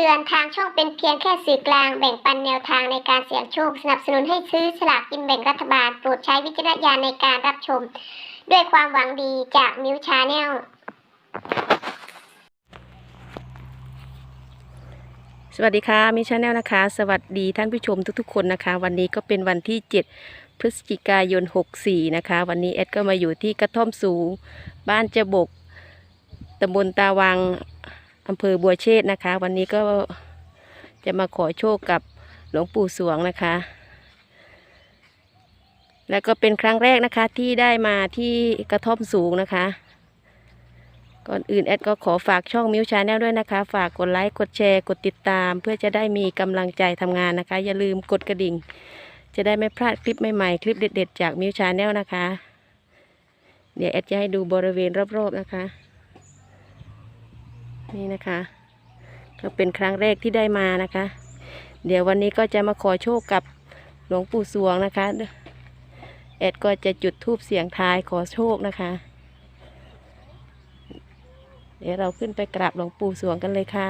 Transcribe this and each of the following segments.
ตือนทางช่องเป็นเพียงแค่สื่อกลางแบ่งปันแนวทางในการเสี่ยงโชค สนับสนุนให้ซื้อสลากกินแบ่งรัฐบาล โปรดใช้วิจารณญาณในการรับชม ด้วยความหวังดีจากมิวชาแนลสวัสดีค่ะมิชาแนลนะคะ สวัสดีท่านผู้ชมทุกๆ คนนะคะ วันนี้ก็เป็นวันที่ 7 พฤศจิกายน 64 นะคะ วันนี้แอดก็มาอยู่ที่กระท่อมสูง บ้านเจบกตำบลตาวัง อำเภอบัวเชษฐ์นะคะ วันนี้ก็จะมาขอโชคกับหลวงปู่สวงนะคะ แล้วก็เป็นครั้งแรกนะคะที่ได้มาที่กระท่อมสูงนะคะ ก่อนอื่นแอดก็ขอฝากช่องมิวชาแนลด้วยนะคะ ฝากกดไลค์กดแชร์กดติดตาม เพื่อจะได้มีกำลังใจทำงานนะคะ อย่าลืมกดกระดิ่ง จะได้ไม่พลาดคลิปใหม่ๆ คลิปเด็ด ๆ จากมิวชาแนลนะคะ เดี๋ยวแอดจะให้ดูบริเวณรอบๆนะคะ นี่นะคะ ก็เป็นครั้งแรกที่ได้มานะคะ เดี๋ยววันนี้ก็จะมาขอโชคกับหลวงปู่สวงนะคะแอดก็จะจุดธูปเสียงทายขอโชคนะคะ เดี๋ยวเราขึ้นไปกราบหลวงปู่สวงกันเลยค่ะ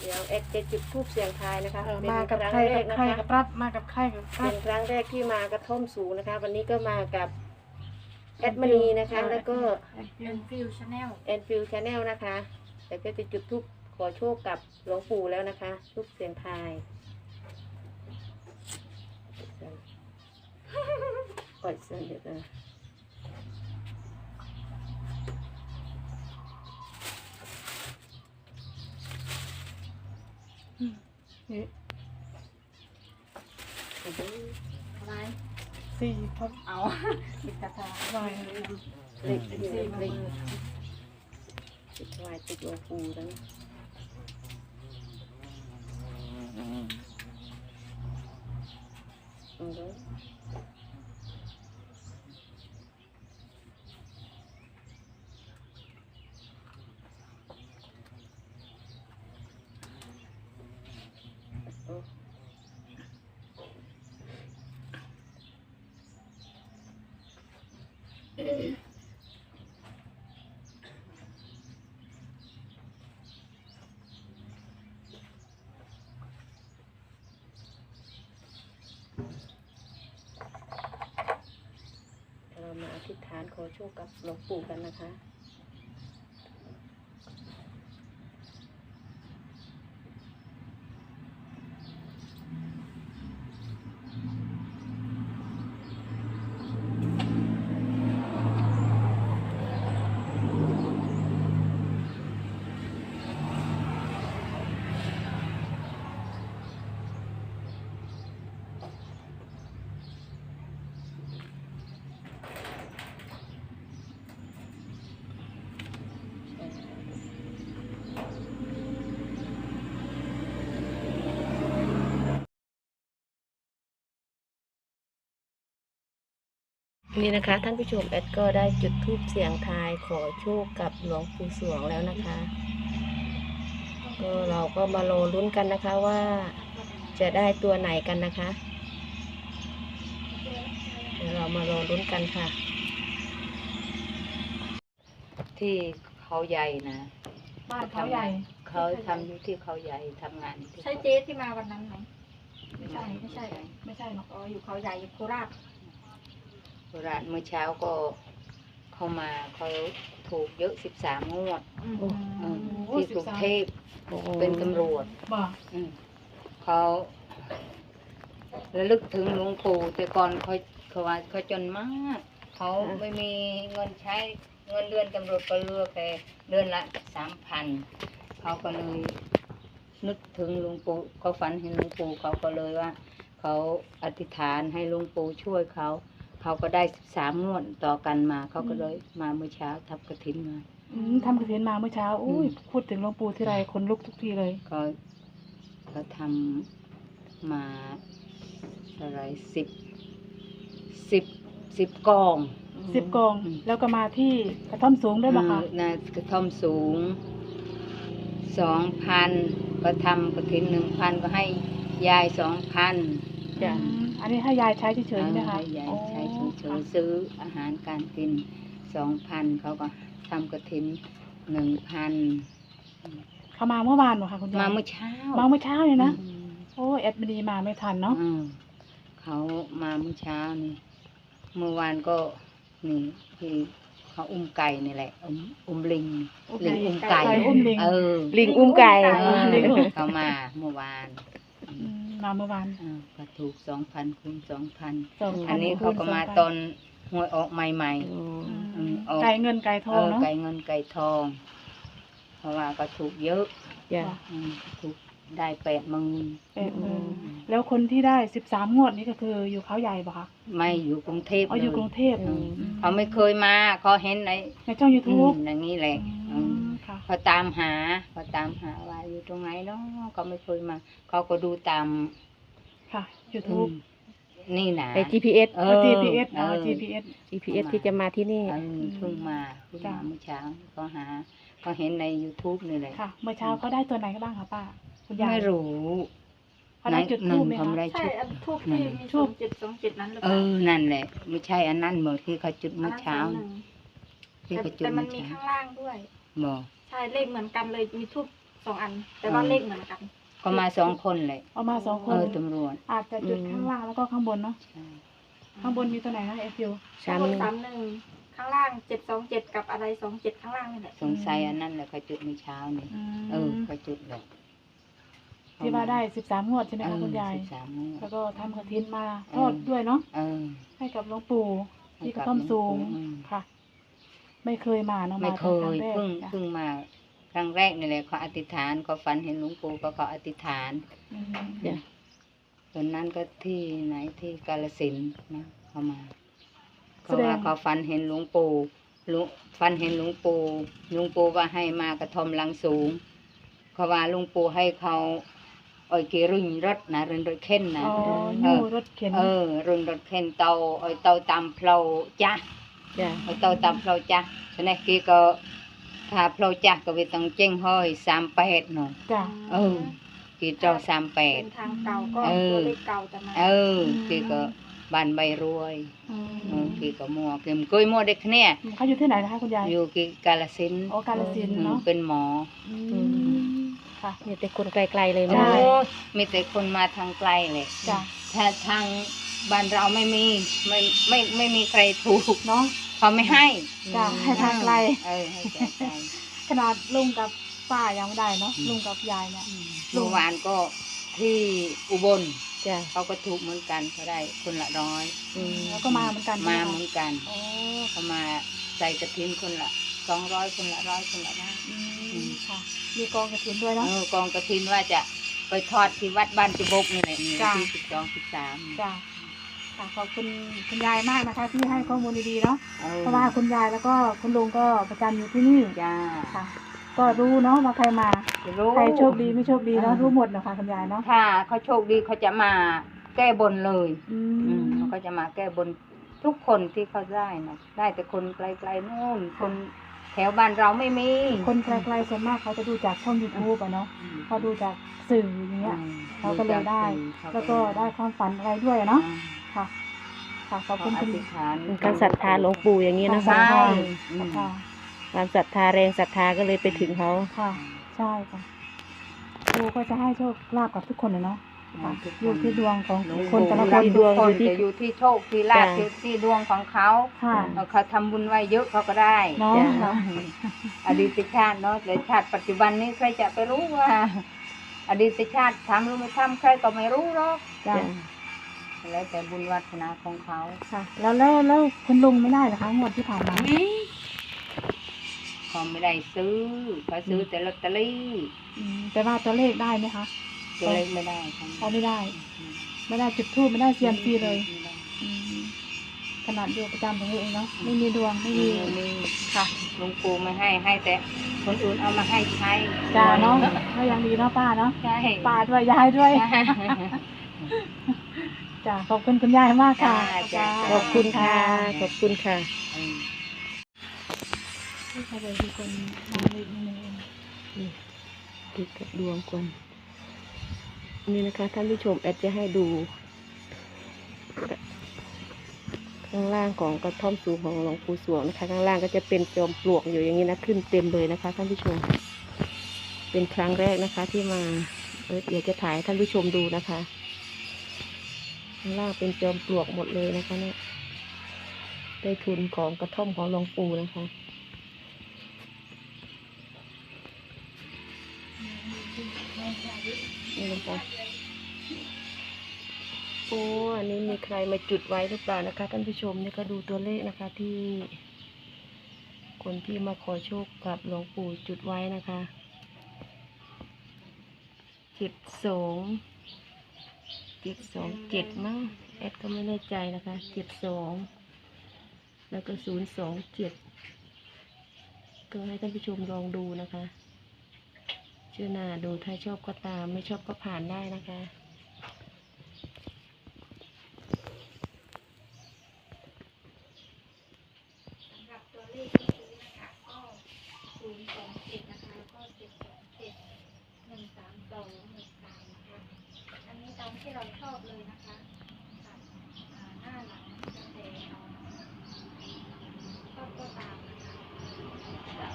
เดี๋ยวเอ็ก จะจุดทูบเสียงทายนะคะเออเป็นมากับครั้งใครแรกักบนะใครคะกับรัฐมากับใครกับรัเป็ฐนครั้งแรกที่มากระท่อมสูงนะคะ วันนี้ก็มากับแอดมณีนะคะ แล้วก็เป็นฟิวชาแนล แอนฟิลชาแนลนะคะ แต่ก็จะจุดทูบขอโชคกับหลวงปู่แล้วนะคะทูบเสียงทายปล่อยเส้นเดี๋ยวนะ นี่อะไรสี่ทับเอาปิดตาตาวายเล็กเล็กเล็กเล็กติดไว้ติดหลวงปู่แล้วนะเอา เรามาอธิษฐานขอโชคกับหลวงปู่กันนะคะ นี่นะคะท่านผู้ชมแอดก็ได้จุดทูปเสียงทายขอโชคกับหลวงปู่สวงแล้วนะคะ ก็เราก็มารอลุ้นกันนะคะว่าจะได้ตัวไหนกันนะคะเดี๋ยวเรามารอลุ้นกันค่ะ ที่เขาใหญ่นะบ้านเขาใหญ่ เขาทำอยู่ที่เขาใหญ่ทำงานที่ใช่เจ๊ที่มาวันนั้นไหมไม่ใช่ไม่ใช่ ไม่ใช่หรอกอ๋ออยู่เขาใหญ่อยู่โคราชโบ ราณเมื่อเช้าก็เขามาเขาถูกเยอะสิบสามงวดอืมอืมที่กรุงเทพเป็นตำรวจบ่อืมเขาระลึกถึงหลวงปู่แต่ก่อนเขาเขาว่าเขาจนมากเขาอ่าไม่มีเงินใช้เงินเดือนตำรวจก็เลือกแค่เดือนละสามพันเขาก็เลยนึกถึงหลวงปู่เขาฝันเห็นหลวงปู่เขาก็เลยว่า เขาอธิษฐานให้หลวงปู่ช่วยเขา เขาก็ได้สามงวดต่อกันมาเขาก็เลยมาเมื่อเช้าทับกระถินมาอืมทำกระเทียนมาเมื่อเช้าอุ้ยพูดถึงหลวงปู่ที่ไรคนลุกทุกทีเลย ก็เขาทำมาอะไรสิบสิบสิบกอง สิบกอง อืม แล้วก็มาที่กระท่อมสูงด้วยบ่คะเออนะกระท่อมสูงสองพันก็ทำกระถินหนึ่งพันก็ให้ยายสองพัน จ้ะอืมอันนี้ให้ยายใช้เฉยๆใช่ไหมคะให้ยายใช้โอ้เฉอซื้ออาหารการกินสองพันเขาก็ทำกระถินหนึ่งพันเขามาเมื่อวานเหรอคะคุณยายมาเมื่อเช้ามาเมื่อเช้าเลยนะอืมโอ้แอดมินีมาไม่ทันเนาะอืมเขามาเมื่อเช้านี่เมื่อวานก็นี่ที่เขาอุ้มไก่นี่แหละ อุ้มอุ้มลิงลิงอุ้มไก่ไก่อุ้มลิงเออลิงอุ้มไก่เออลิงอุ้มเขามาเมื่อวานอื มมาเมื่อวานเออก็ถูกสองพันคูณสองพันสองพัอันนี้เขาก็มาตอนหวยออกใหม่อ๋ออืมอืมออก ไก่เงินไก่ๆทเอองอเนาะไก่เงินไก่ทอง เพราะว่าก็ถูกเยอะจ้ะ อืมถูกได้แปดหมื่นแปดหมื่นแล้วคนที่ได้สิบสามงวดนี้ก็คืออยู่เขาใหญ่ปะคะไม่อยู่กรุงเทพอ๋ออยู่ลกรุงเทพอืม เขาไม่เคยมาเขาเห็นในในช่องยูอืทูบมอย่างนี้แหละอืม ค่ะ เขาตามหาเขาตามหาว่าอยู่ตรงไหนเนาะเขาไม่เคยมา เขาก็ดูตามค่ะยูอืทูบมนี่นะไอ GPS เอเอออ GPS เออ๋ออ GPS GPS ที่จะมาที่นี่ เออเพิ่งมาเพิ่งจ้ะมาเมื่อเช้าก็หาก็เห็นใน youtube นี่แหละค่ะ เมื่อเช้าเขาได้ตัวไหนกันบ้างคะป้าคุณยายไม่รู้เขาได้จุดทูบไหมเขาคะไม่ได้ใช่จุด อันทูบที่มีทูสบองเจ็ดสองเจ็ดนั้นหรือเปเอล่าอ นั่นแหละ ไม่ใช่อันนั้นเหมือนที่เขาจุดอันเมื่อนั้นเช้าสองหนึ่งที่แต่เขาจุดแต่มัเมื่นอมีเช้าข้างล่างด้วย บอกใช่เลขเหมือนกันเลยมีทูบสองอัน แต่ว่าอืม เลขเหมือนกัน ก็มาสองคนเลยเอามาสองคเอน อตำรวจอาจจะจุดข้างล่างแล้วก็ข้างบนเนาะใช่ ข้างบนมีตัวไหนนะเอฟิว สามข้างบนสามหนึ่งข้างล่างเจ็ดสองเจ็ดกับอะไรสองเจ็ดข้างล่างนี่แหละสงสัยอันนั้นแหละเขาจุดเมื่อเช้านี่เออเขาจุดเลยที่ว่าได้สิบสามงวดใช่ไหมเอคะอคุณยาย สิบสามงวดแล้วก็ทำกระถินมาเออทอดด้วยเนาะเออให้กับหลวงปู่ที่กระท่อมสูงอืม ค่ะ ไม่เคยมาเนาะไม่มาเคป็นรั้ยงแรกเพิ่งจ้ะเพิ่งมาครั้งแรกนี่แหละเขาอธิษฐานเขาฝันเห็นหลวงปู่ก็เขาอธิษฐานอืมจ้ะตอนนั้นก็ที่ไหนที่กาลสินธุ์นะเขามาเขาว่าเขาฝันเห็นหลวงปู่หลวงฝันเห็นหลวงปู่หลวงปู่ว่าให้มากระทอมหลังสูงเขาว่าหลวงปู่ให้เขาเอ้อยกีรุนรถนะรุนรถเข็นนะอ๋อเอยูอรถเข็นเออรุนรถเข็นเตาเอ้อยเตาตามเพลาจ้ะ จ้ะเอ้อยเตาตามเพลาจ้ะฉะนั้นกีก็ถ้าเพลาจ้ะก็ไปต้องเจ้งห้อยสามแปดเนาะจ้ะเออกีเจ้าสามแปดเป็นทางเก่าก็เออตัวเลขเก่าจะมาเออกีก็บ้านใบรวยอืมเออกีก็มัวกีมกุยมัวเด็กเนี่ยเขาอยู่ที่ไหนนะคะคุณยายอยู่กีกาลสินธุ์อ๋อกาฬสินธุ์อืมเนาะเป็นหมออืมค่ะมีแต่คนไกลๆเลยใช่มาโอ้ยมีแต่คนมาทางไกลเลยจ้ะถ้าทางบ้านเราไม่มีไม่ไม่ไม่มีใครถูกเนาะ เขาไม่ให้จ้ะให้ทางไกล เออให้ทางไกลขนาดลุงกับป้ายังไม่ได้เนาะอืมลุงกับยายเนี่ยเมื่อวานก็ที่อุบลจ้ะเขาก็ถูกเหมือนกันเขาได้คนละร้อยอืมแล้วก็มาเหมือนกันมาใช่เหไหมืมอนกันโอ้เขามาใส่กระถินคนละสองร้อยคนละร้อยคนละร้อยอืมค่ะมีกองกระถินด้วยเนาะเออกองกระถินว่าจะไปทอดที่วัดบ้านจิบกนี่แหละนี่จ้ะที่สิบสองสิบสามจ้ะ ค่ะขอบคุณคุณยายมากนะคะที่ให้ข้อมูลดีๆเนาะออเพราะว่าคุณยายแล้วก็คุณลุงก็ประจำอยู่ที่นี่จ้าค่ะ ก็รู้เนาะว่าใครมารู้ใครโชคดีไม่โชคดีเนาะอ่ารู้รู้หมดนะคะคุณยายเนาะถ้าเขาโชคดีเขาจะมาแก้บนเลยอือืมมเขาก็จะมาแก้บนทุกคนที่เขาได้นะได้แต่คนไกลๆนู่นคนแถวบ้านเราไม่มี คนไกลๆส่วนมากเขาจะดูจากช่องยูทูบอะเนาะอืมเขาดูจากสื่ออย่างเงี้ยอืมเขาก็เลยได้เขาแล้วก็ได้ความฝันอะไรด้วยอะเนาะเนาะ ค่ะค่ะขอบเขาคุณอคุณธิษฐานเป็นการศรัทธาหลวงปู่อย่างนี้นะใช่คะใช่อืมค่ะความศรัทธาแรงศรัทธาก็เลยไปถึงเขาค่ะ ใช่ค่ะครูก็จะให้โชคลาภกับทุกคนเลยเนาะค่ะทุกคอยู่นที่ดวงของหลวงคนปู่แต่ละครันบดวงทุกอยู่ที่แต่อยู่ที่โชคที่ลาภจ้ะที่ที่ดวงของเขาค่ะเออเขาทำบุญไว้เยอะเขาก็ได้เนาะจ้ะค่ะอดีตชาติเนาะแต่ชาติปัจจุบันนี้ใครจะไปรู้ว่า อดีตชาติทำหรือไม่ทำใครก็ไม่รู้หรอกจ้ะจ้ะ แล้วแต่บุญวัฒนาของเขาค่ะ แล้วแล้วแล้วคุณลุงไม่ได้เหรอคะงวดที่ผ่านมาเขาไม่ได้ซื้อเขาซื้อแต่ลอตเตอรี่อืมแต่ว่าตัวเลขได้ไหมคะตัวเล็กไม่ได้ครับเขาไม่ได้ ไม่ได้จุดทูบไม่ได้เซียมซีเลยไม่ได้อืมขนาดอยู่ประจำของตัวเองเนาะไม่มีดวงไม่มีมีค่ะหลวงปู่ไม่ให้ให้แต่คนอื่นเอามาให้ใช้จ้าเนาะก็ยังดีเนาะป้าเนาะใช่ป้าด้วยยายด้วยใช่ จ้าขอบคุณคุณยายมากค่ะจ้าขอบคุณค่ะ ขอบคุณค่ะอืมที่เขาเลยมีคนมาอีกนิดนึงเอง นี่ดูกับดวงก่อนนี่นะคะท่านผู้ชมแอดจะให้ดูขข้างล่างของกระท่อมสูงของหลวงปู่สวงนะคะ ข้างล่างก็จะเป็นจอมปลวกอยู่อย่างนี้นะขึ้นเต็มเลยนะคะท่านผู้ชม เป็นครั้งแรกนะคะที่มาเออเดี๋ยวจะถ่ายให้ท่านผู้ชมดูนะคะ ข้างล่างเป็นจอมปลวกหมดเลยนะคะเนี่ยได้ทุนของกระท่อมของหลวงปู่นะคะนี่นะคะโอ้อันนี้มีใครมาจุดไว้หรือเปล่านะคะท่านผู้ชมนี่ก็ดูตัวเลขนะคะที่คนที่มาขอโชคกับหลวงปู่จุดไว้นะคะเจ็ดสอง เจ็ดสองเจ็ดมั้งแอดก็ไม่แน่ใจนะคะเจ็ดสองแล้วก็ศูนย์สองเจ็ดก็ให้ท่านผู้ชมลองดูนะคะเชื่อหนาดูถ้าชอบก็ตามไม่ชอบก็ผ่านได้นะคะ สำหรับตัวเลขที่ซื้อนะคะก็ศูนย์สองเจ็ดนะคะแล้วก็เจ็ดสองเจ็ดหนึ่งสามสองหนึ่งสามนะคะอันนี้ตาม ที่เราชอบเลยนะคะตัดอ่าหน้าหลังจะเตะเอาชอบก็ตามนะคะ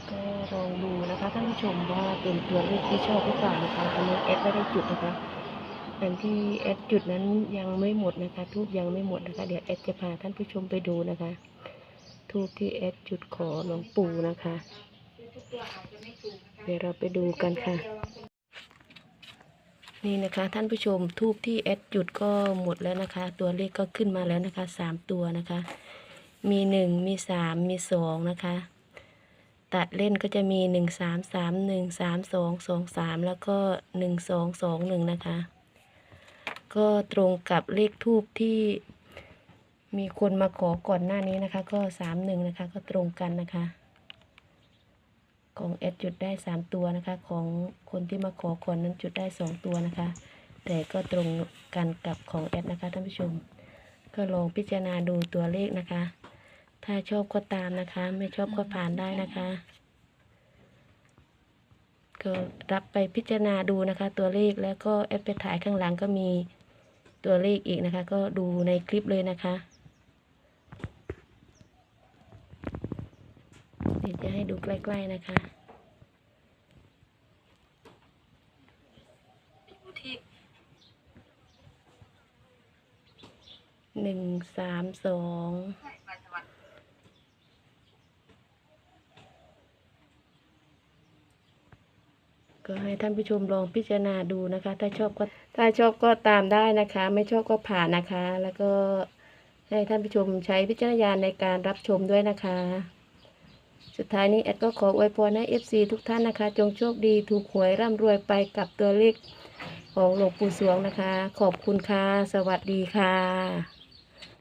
ก็ลองดูนะคะท่านผู้ชมว่าเป็นตัวเลขที่ชอบหรือเปล่านะคะอันนี้แอดไม่ได้จุดนะคะอันที่แอดจุดนั้นยังไม่หมดนะคะทูบยังไม่หมดนะคะ เดี๋ยวแอดจะพาท่านผู้ชมไปดูนะคะทูบที่แอดจุดขอหลวงปู่นะคะซื้อทุกตัวอาจจะไม่ถูกนะคะเดี๋ยวเราไปดูกันค่ะ นี่นะคะท่านผู้ชมทูบที่แอดจุดก็หมดแล้วนะคะ ตัวเลขก็ขึ้นมาแล้วนะคะสามตัวนะคะ มีหนึ่งมีสามมีสองนะคะ ตัดเล่นก็จะมีหนึ่งสามสามหนึ่งสามสองสองสามแล้วก็หนึ่งสองสองหนึ่งนะคะ ก็ตรงกับเลขทูบที่ มีคนมาขอก่อนหน้านี้นะคะ ก็สามหนึ่งนะคะ ก็ตรงกันนะคะ ของแอดจุดได้สามตัวนะคะ ของคนที่มาขอก่อนนั้นจุดได้สองตัวนะคะ แต่ก็ตรงกันกับของแอดนะคะท่านผู้ชม ก็ลองพิจารณาดูตัวเลขนะคะ ถ้าชอบก็ตามนะคะ ไม่ชอบก็ผ่านได้นะคะ ก็รับไปพิจารณาดูนะคะ ตัวเลขแล้วก็แอดไปถ่ายข้างหลังก็มีตัวเลขอีกนะคะ ก็ดูในคลิปเลยนะคะเดี๋ยวจะ ให้ดูใกล้ ๆ นะคะหนึ่งสามสองก็ให้ท่านผู้ชมลองพิจารณาดูนะคะ ถ้าชอบก็ถ้าชอบก็ตามได้นะคะ ไม่ชอบก็ผ่านนะคะ แล้วก็ให้ท่านผู้ชมใช้วิจารณญาณในการรับชมด้วยนะคะ สุดท้ายนี้แอดก็ขออวยพรให้ FC ทุกท่านนะคะ จงโชคดีถูกหวยร่ำรวยไปกับตัวเลขของหลวงปู่สวงนะคะ ขอบคุณค่ะ สวัสดีค่ะ